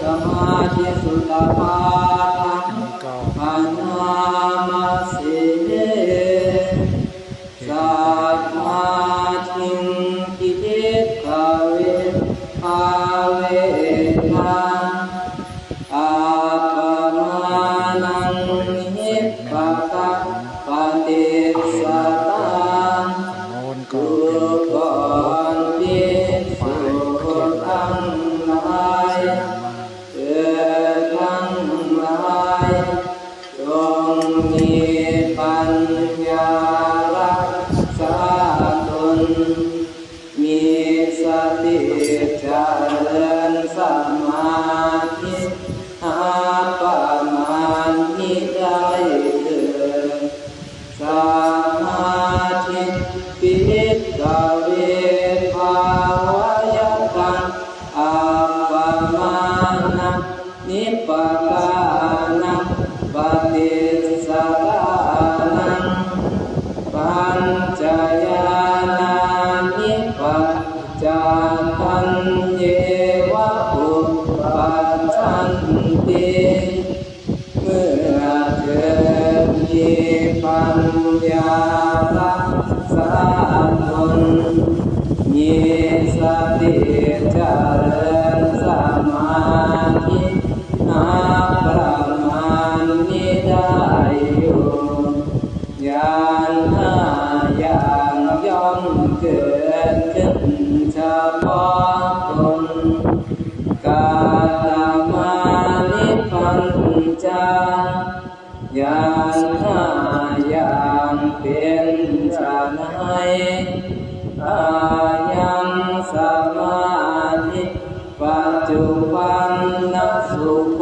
สมาธิสุลภานังอนามาสี อย่างห้าอยางเป็นชาไนอายัมาธิปัจจุบันสุโ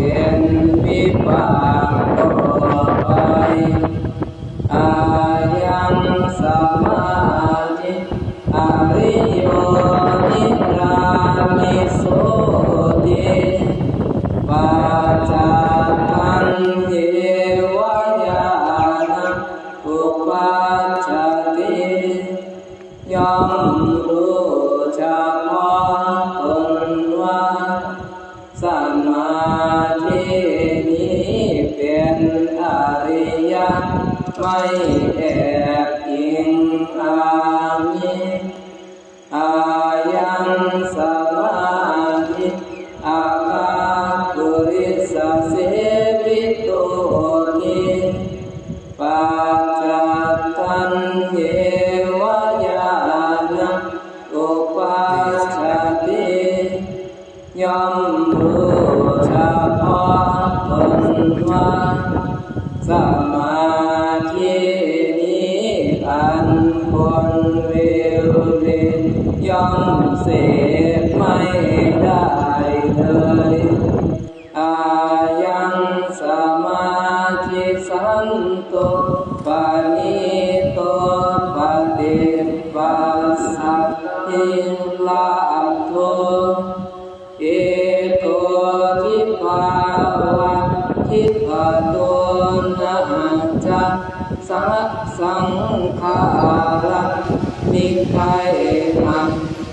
เป็นวิปากต่อไปอายังสมาธิอริ my สพไม่ได้เลยอายังสมาธิสันตุปานิโตปฏิปัสสิลาตุเอโตทิปาวะทิปตุนะจะสังฆาระนิไคมั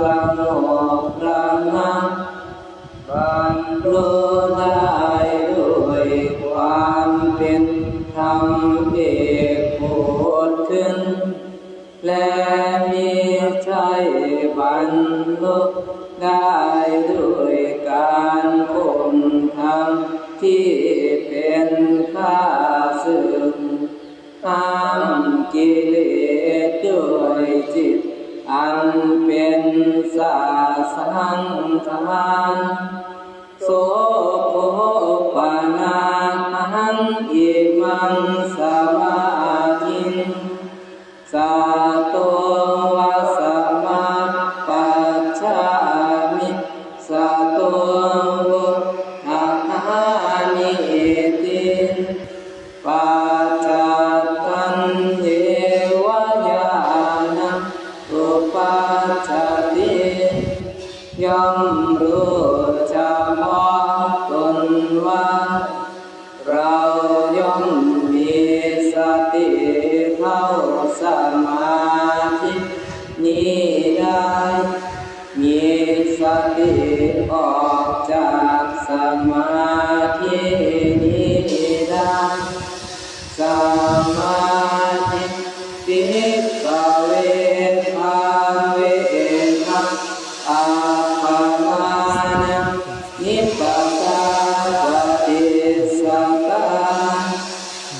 สังโฆพบังบรรได้ด้วยความเป็นธรรมเอกโพดขึ้น และมีใจบรรลุได้ด้วยการคนธรรมที่เป็นข้าศึกห้ามกิเลสด้วยจิต อันเป็นสาสังทานโสโภปานาหังอิมังสมาธินสาโตวะสมาปัจจามิสาโต ว่า เราย่อมมีสติเข้าสมาธินี้ได้มีสติออกจากสมาธินี้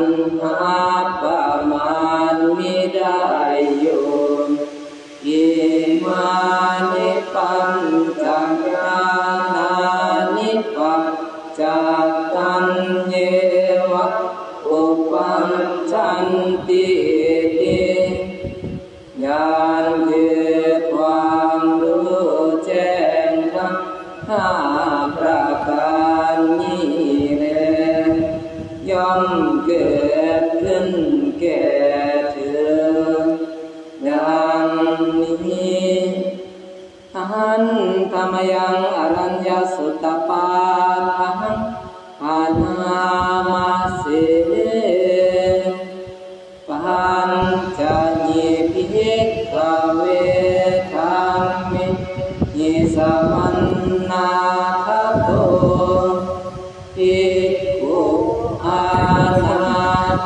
อั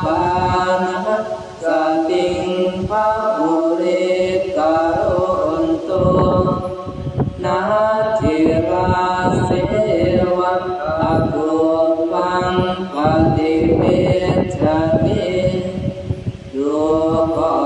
ปานะสติงพะมุเรกโรนตุนาทิราเสวะอากุปังปฏิเวชมิดูก่อนภิกษุทั้งหลา